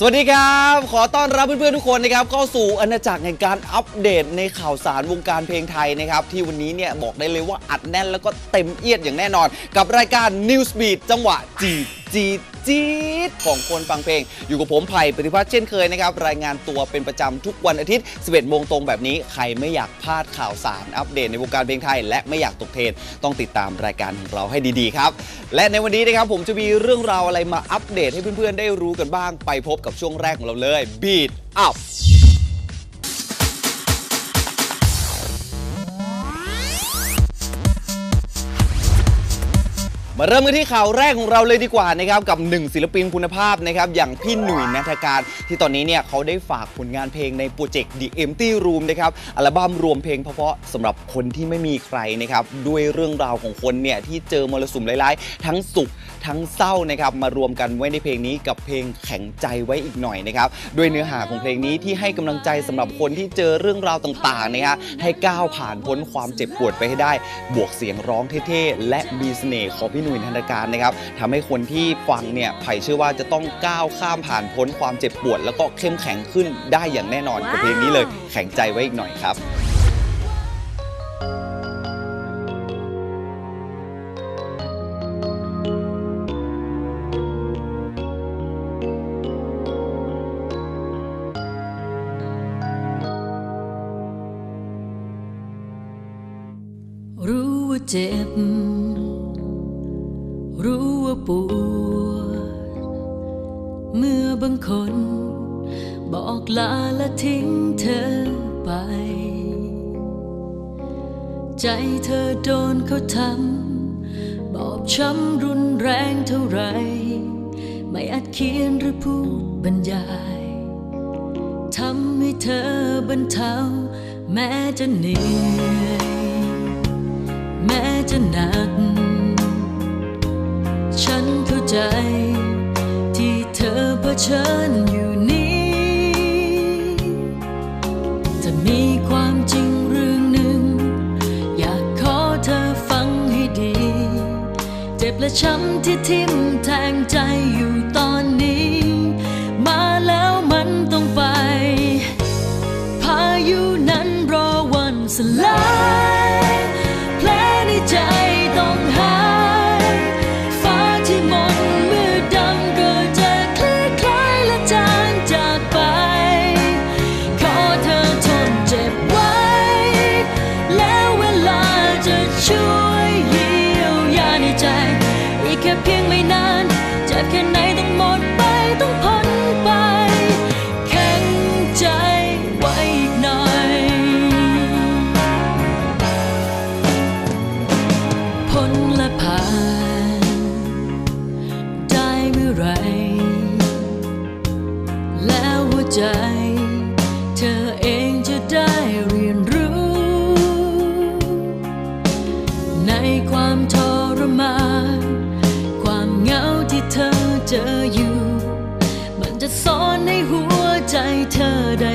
สวัสดีครับ ขอต้อนรับเพื่อนๆทุกคนนะครับเข้าสู่อาณาจักรแห่งการอัปเดตในข่าวสารวงการเพลงไทยนะครับ ที่วันนี้เนี่ยบอกได้เลยว่าอัดแน่นแล้วก็เต็มเอียดอย่างแน่นอน กับรายการ News Beat จังหวะจี จีดจี๊ดของคนฟังเพลง อยู่กับผมไผ่ปฏิพัฒน์เช่นเคยนะครับ รายงานตัวเป็นประจำทุกวันอาทิตย์ 11 โมงตรงแบบนี้ ใครไม่อยากพลาดข่าวสารอัปเดตในวงการเพลงไทย และไม่อยากตกเทรนต้องติดตามรายการของเราให้ดีๆครับ และในวันนี้นะครับผมจะมีเรื่องราวอะไรมาอัปเดตให้เพื่อนๆได้รู้กันบ้าง ไปพบกับช่วงแรกของเราเลย Beat Up มาเริ่มกันที่ข่าวแรกของเราเลยดีกว่านะครับกับหนึ่งศิลปินคุณภาพนะครับอย่างพี่หนุ่ยนัทการ ที่ตอนนี้เนี่ยเขาได้ฝากผลงานเพลงในโปรเจกต์ The Empty Room นะครับอัลบั้มรวมเพลงเพราะๆสำหรับคนที่ไม่มีใครนะครับด้วยเรื่องราวของคนเนี่ยที่เจอมรสุมร้ายๆ ทั้งสุข ทั้งเศร้านะครับมารวมกันไว้ในเพลงนี้กับเพลงแข็งใจไว้อีกหน่อยนะครับด้วยเนื้อหาของเพลงนี้ที่ให้กำลังใจสำหรับคนที่เจอเรื่องราวต่างๆนะฮะให้ก้าวผ่านพ้นความเจ็บปวดไปให้ได้ บวกเสียงร้องเท่ๆ และมีเสน่ห์ของพี่หนุ่ยนันทการนะครับทำให้คนที่ฟังเนี่ยไผ่เชื่อว่าจะต้องก้าวข้ามผ่านพ้นความเจ็บปวด แล้วก็เข้มแข็งขึ้นได้อย่างแน่นอนกับเพลงนี้เลยแข็งใจไว้อีกหน่อยครับ รู้ว่าปวด เมื่อบางคน บอกลาและทิ้งเธอไป ใจเธอโดนเขาทำบอบช้ำรุนแรงเท่าไร ไม่อาจเขียนหรือพูดบรรยายทำให้เธอบรรเทาแม้จะเหนื่อย แม้จะหนัก ฉันเข้าใจที่เธอเผชิญอยู่นี้ จะมีความจริงเรื่องหนึ่ง อยากขอเธอฟังให้ดี เจ็บและช้ำที่ทิ่ม ค่เพียงไม่นานเจ็บแค่ไหน จะสอนในหัวใจเธอได้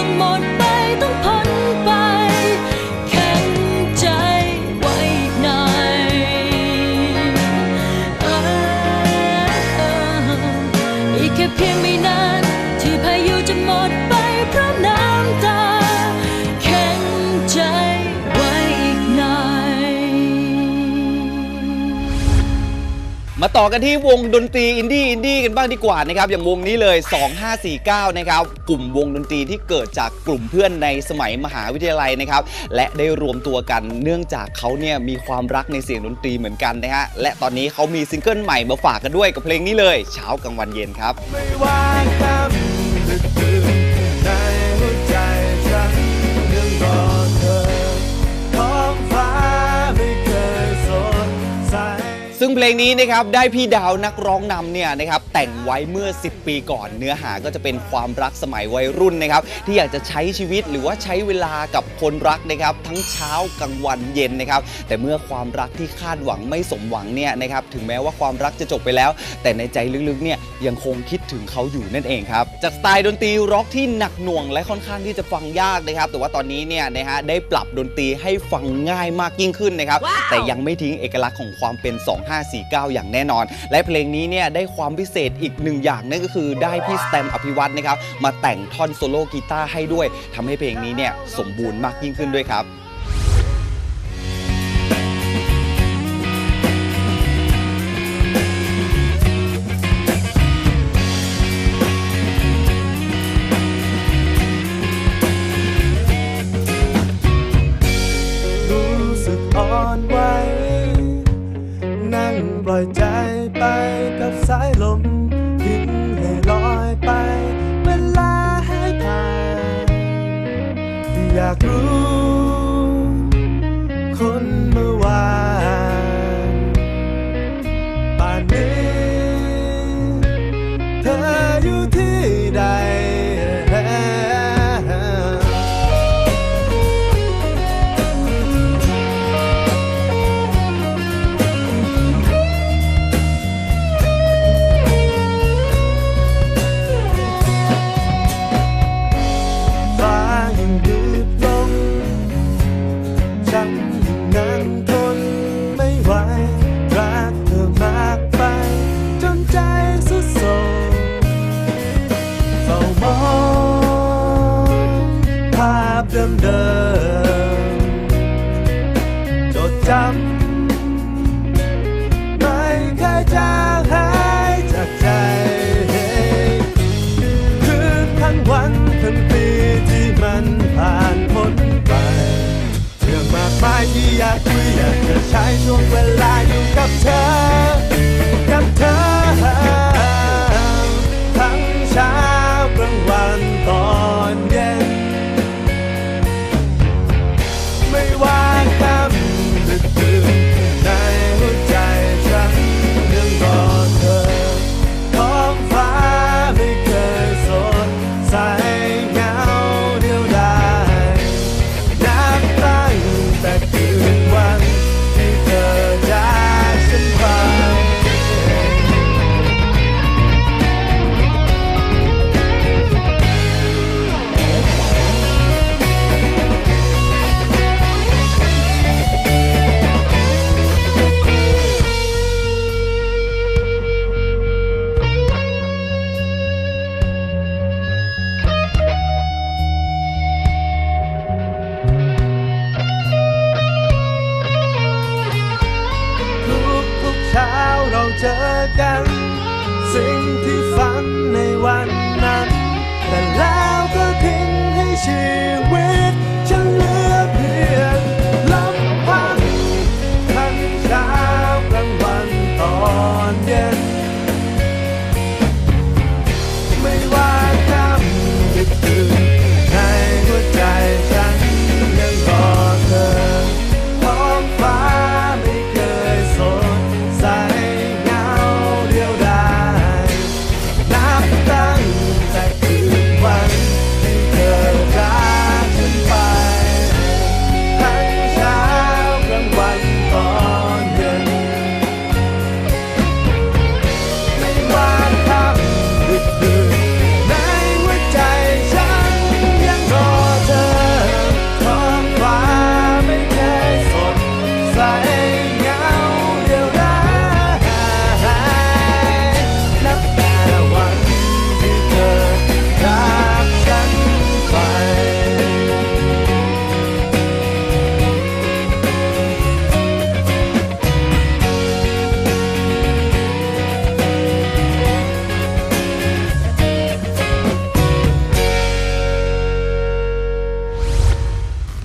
ต้องหมดไปต้องพ้ ต่อกันที่วงดนตรีอินดี้อินดี้กันบ้างดีกว่านะครับอย่างวงนี้เลย 2549 นะครับกลุ่มวงดนตรีที่เกิดจากกลุ่มเพื่อนในสมัยมหาวิทยาลัยนะครับและได้รวมตัวกันเนื่องจากเขาเนี่ยมีความรักในเสียงดนตรีเหมือนกันนะฮะและตอนนี้เขามีซิงเกิลใหม่มาฝากกันด้วยกับเพลงนี้เลย เช้ากลางวันเย็นครับ ซึ่งเพลงนี้นะครับได้พี่ดาวนักร้องนำเนี่ยนะครับแต่งไว้เมื่อ 10 ปีก่อน เนื้อหาก็จะเป็นความรักสมัยวัยรุ่นนะครับที่อยากจะใช้ชีวิตหรือว่าใช้เวลากับคนรักนะครับทั้งเช้ากลางวันเย็นนะครับแต่เมื่อความรักที่คาดหวังไม่สมหวังเนี่ยนะครับถึงแม้ว่าความรักจะจบไปแล้ว แต่ในใจลึกๆเนี่ยยังคงคิดถึงเขาอยู่นั่นเองครับจากสไตล์ดนตรีร็อกที่หนักหน่วง และค่อนข้างที่จะฟังยากนะครับแต่ว่าตอนนี้เนี่ยนะฮะได้ปรับดนตรีให้ฟังง่ายมากยิ่งขึ้นนะครับแต่ยังไม่ทิ้งเอกลักษณ์ของความเป็น2549 อย่างแน่นอน และเพลงนี้เนี่ยได้ความพิเศษอีกหนึ่งอย่างนั่นก็คือได้พี่สแตมอภิวัตนะครับมาแต่งท่อนโซโล่กีตาร์ให้ด้วยทำให้เพลงนี้เนี่ยสมบูรณ์มากยิ่งขึ้นด้วยครับ ปล่อยใจไปกับสายลมทิ้งให้ลอยไป เวลาให้ผ่านอยากรู้ จะใช้ช่วงเวลาอยู่กับเธอ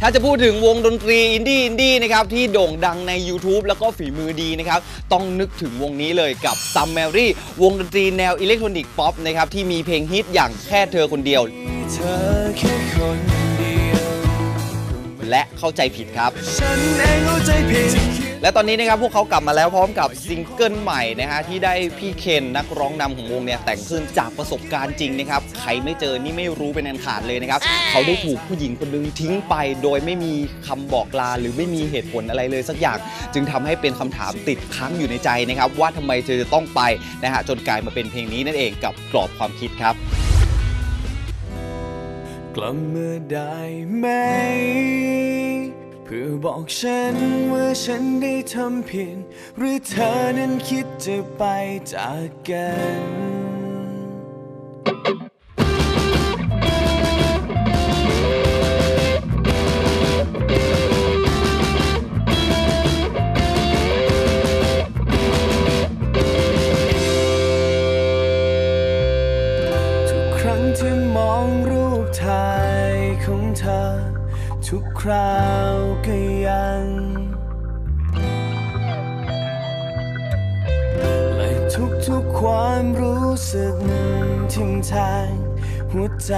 าจะพูดถึงวงดนตรีอินดี้อินดี้นะครับที่โด่งดังใน YouTube แล้วก็ฝีมือดีนะครับต้องนึกถึงวงนี้เลยกับ s u m m a r y วงดนตรีแนวอิเล็กทรอนิกส์ป๊อปนะครับที่มีเพลงฮิตอย่างแค่เธอคนเดียวเธอแค่คนเดียวและเข้าใจผิดครับ และตอนนี้นะครับพวกเขากลับมาแล้วพร้อมกับซิงเกิลใหม่นะฮะที่ได้พี่เคนนักร้องนำของวงเนี่ยแต่งขึ้นจากประสบการณ์จริงนะครับใครไม่เจอนี่ไม่รู้เป็นอันขาดเลยนะครับเขาได้ถูกผู้หญิงคนหนึงทิ้งไป โดยไม่มีคำบอกลาหรือไม่มีเหตุผลอะไรเลยสักอย่าง จึงทำให้เป็นคำถามติดค้างอยู่ในใจนะครับว่าทำไมเธอจะต้องไปนะฮะจนกลายมาเป็นเพลงนี้นั่นเองกับกรอบความคิดครับกลับมาได้ไหม เพื่อบอกฉันว่าฉันได้ทำผิดหรือเธอนั้นคิดจะไปจากกัน ทุกๆความรู้สึกทิ่มทางหัวใจ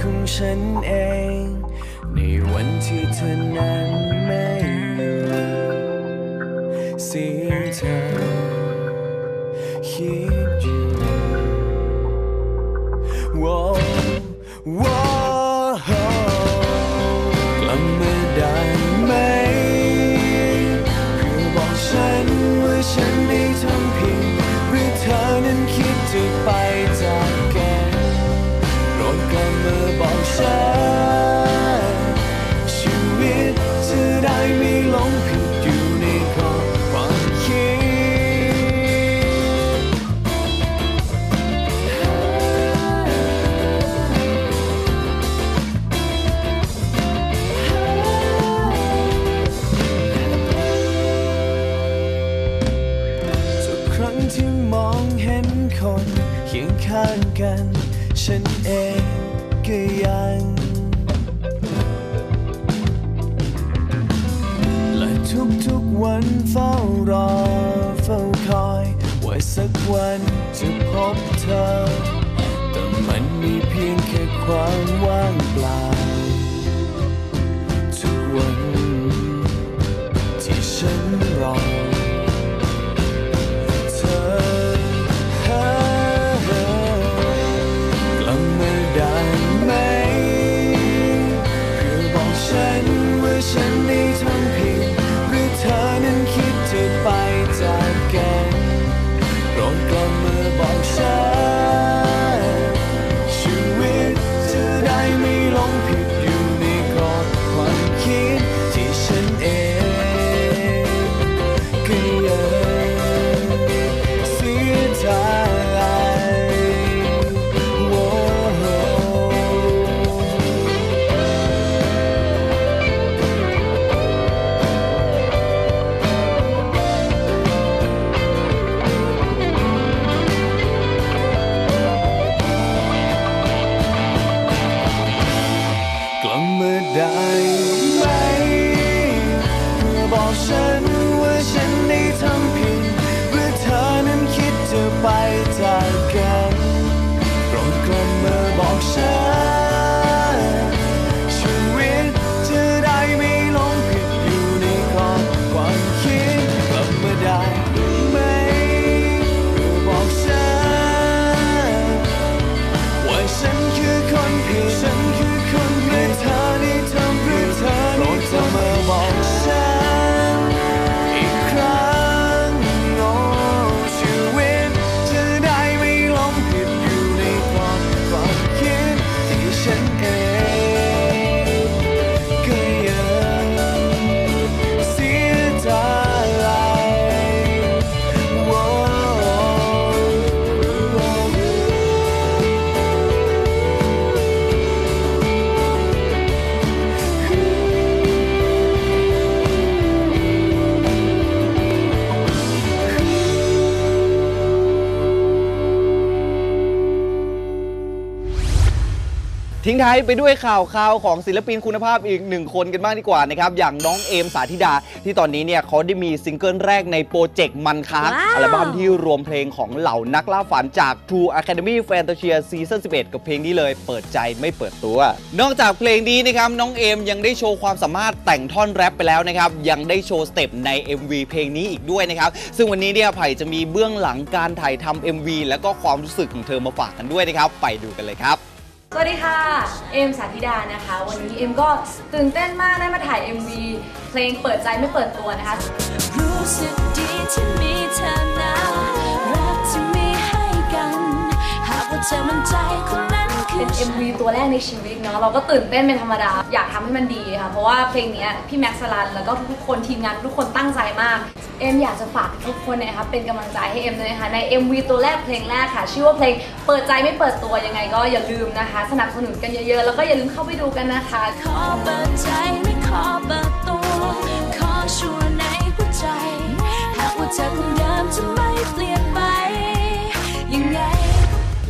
ของฉันเอง ในวันที่เธอนั้นไม่อยู่เสียงเธอคิด กวันจะพบเธอ แต่มันมีเพียงแค่ความว่างเปล่า ทุกวันที่ฉันรอ ม ทิ้งท้ายไปด้วยข่าวข่าวของศิลปินคุณภาพอีกหนึ่งคนกันบ้างดีกว่านะครับ อย่างน้องเอมสาธิดา ที่ตอนนี้เนี่ยเขาได้มีซิงเกิลแรกในโปรเจกต์มันค้างว้าวอัลบั้มที่รวมเพลงของเหล่านักล่าฝันจาก True Academy Fantasia Season 11 กับเพลงนี้เลย เปิดใจไม่เปิดตัว นอกจากเพลงนี้นะครับน้องเอมยังได้โชว์ความสามารถแต่งท่อนแรปไปแล้วนะครับยังได้โชว์สเต็ปใน MV เพลงนี้อีกด้วยนะครับซึ่งวันนี้เนี่ยไผ่จะมีเบื้องหลังการถ่ายทำ MV แล้วก็ความรู้สึกของเธอมาฝากกันด้วยนะครับไปดูกันเลยครับ สวัสดีค่ะ เอ็มสาธิดานะคะ วันนี้เอ็มก็ตื่นเต้นมากได้มาถ่าย MV เพลงเปิดใจไม่เปิดตัวนะคะ รู้สึกดีที่มีเธอนะรักที่มีให้กัน หากว่าเธอมั่นใจคนนั้นคื เป็น MV ตัวแรกในชีวิตเนาะเราก็ตื่นเต้นเป็นธรรมดา อยากทำให้มันดีค่ะเพราะว่าเพลงนี้พี่แม็กซ์สลันแล้วก็ทุกคนทีมงานทุกคนตั้งใจมาก เอ็มอยากจะฝากทุกคนนะคะเป็นกำลังใจให้เอ็มเลยนะคะใน MV ตัวแรกเพลงแรกค่ะ ชื่อว่าเพลงเปิดใจไม่เปิดตัวยังไงก็อย่าลืมนะคะ สนับสนุนกันเยอะๆ แล้วก็อย่าลืมเข้าไปดูกันนะคะขอเปิดใจไม่ขอเปิดตัวขอชัวในหัวใจหากว่าเธอคนเดิมจะไม่เปลี่ยนไป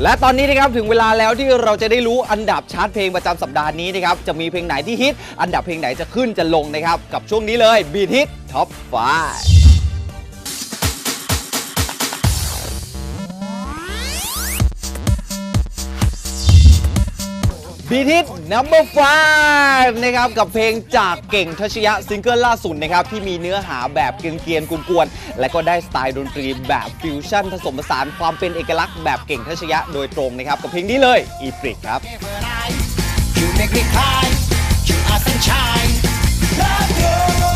และตอนนี้นะครับถึงเวลาแล้วที่เราจะได้รู้อันดับชาร์ตเพลงประจำสัปดาห์นี้นะครับจะมีเพลงไหนที่ฮิต อันดับเพลงไหนจะขึ้นจะลงนะครับกับช่วงนี้เลยบีทฮิตท็อป บีทิตนัมเบอร์ฟนะครับกับเพลงจากเก่งทัชยะซิงเกิลล่าสุดนะครับที่มีเนื้อหาแบบเกรียนๆกวนๆและก็ได้สไตล์ดนตรีแบบฟิวชั่นผสมผสานความเป็นเอกลักษณ์แบบเก่งทัชยะโดยตรงนะครับกับเพลงนี้เลยอีปริกครับ You make me cry, you are sunshine. Love you,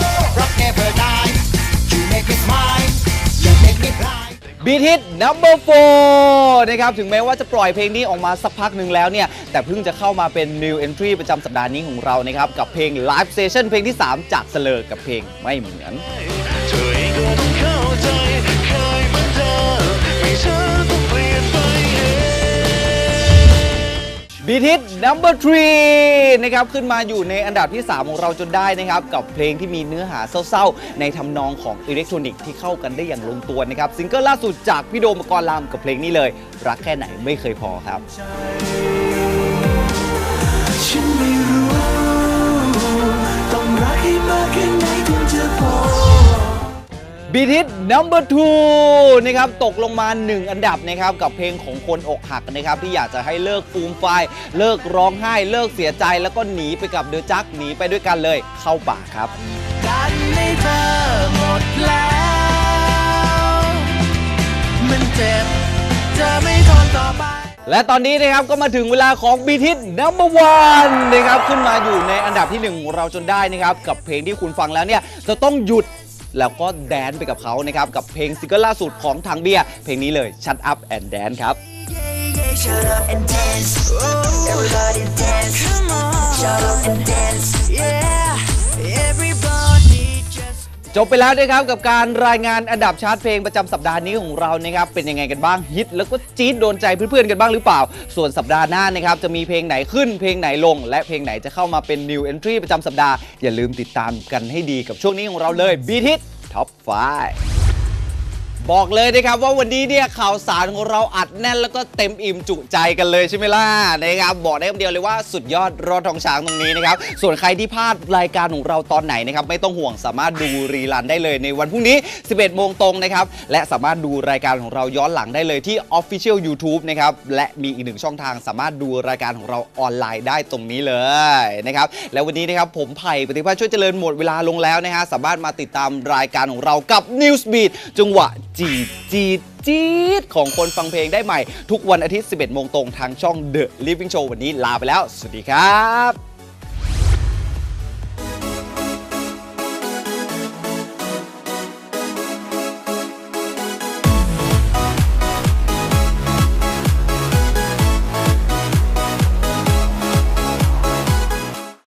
บีทิ number four นะครับถึงแม้ว่าจะปล่อยเพลงนี้ออกมาสักพักหนึ่งแล้วเนี่ย แต่เพิ่งจะเข้ามาเป็น new entry ประจำสัปดาห์นี้ของเรานะครับ กับเพลง live Station เพลงที่ 3 จากเสลอกับเพลงไม่เหมือน พีทิ number three นะครับขึ้นมาอยู่ในอันดับที่ 3 ของเราจนได้นะครับ กับเพลงที่มีเนื้อหาเศร้าๆ ในทำนองของอิเล็กทรอนิกส์ที่เข้ากันได้อย่างลงตัวนะครับซิงเกิลล่าสุดจากพี่โดมกรลามกับเพลงนี้เลย รักแค่ไหนไม่เคยพอครับ บีทิ number two นะครับตกลงมา 1 อันดับนะครับกับเพลงของคนอกหักนะครับที่อยากจะให้เลิกฟูมไฟายเลิกร้องไห้ เลิกเสียใจแล้วก็หนีไปกับเดอะจักหนีไปด้วยกันเลยเข้าป่าครับกันให้เธอหมดแล้ว มันเจ็บจะไม่ทนต่อไปและตอนนี้นะครับก็มาถึงเวลาของบีทิ number one นะครับขึ้นมาอยู่ในอันดับที่หนึ่งของเราจนได้นะครับกับเพลงที่คุณฟังแล้วเนี่ยจะต้องหยุด แล้วก็แดนไปกับเขานะครับ กับเพลงซิงเกิลล่าสุดของทางเบียร์เพลงนี้เลย Shut Up and Dance ครับ Shut up and dance. Everybody dance. Shut up and dance. Yeah. จบไปแล้วนะครับกับการรายงานอันดับชาร์ตเพลงประจำสัปดาห์นี้ของเรานะครับเป็นยังไงกันบ้างฮิตแล้วก็จี๊ดโดนใจเพื่อนๆกันบ้างหรือเปล่า ส่วนสัปดาห์หน้านะครับจะมีเพลงไหนขึ้นเพลงไหนลง และเพลงไหนจะเข้ามาเป็น New Entry ประจำสัปดาห์ อย่าลืมติดตามกันให้ดีกับช่วงนี้ของเราเลย Beat Hit Top 5 บอกเลยนะครับว่าวันนี้เนี่ยข่าวสารของเราอัดแน่นแล้วก็เต็มอิ่มจุใจกันเลยใช่ไหมล่ะนะครับบอกได้คำเดียวเลยว่าสุดยอดรอดทองช้างตรงนี้นะครับส่วนใครที่พลาดรายการของเราตอนไหนนะครับไม่ต้องห่วงสามารถดูรีลันได้เลยในวันพรุ่งนี้ 11 โมงตรงนะครับและสามารถดูรายการของเราย้อนหลังได้เลยที่ Official YouTube นะครับและมีอีกหนึ่งช่องทางสามารถดูรายการของเราออนไลน์ได้ตรงนี้เลยนะครับแล้ววันนี้นะครับผมไผ่ปฏิภาช่วยเจริญหมดเวลาลงแล้วนะฮะสามารถมาติดตามรายการของเรากับ Newsbeat จังหวะจีดจีดจีดของคนฟังเพลงได้ใหม่ ทุกวันอาทิตย์ 11 โมงตรงทางช่อง The Living Show วันนี้ลาไปแล้ว สวัสดีครับ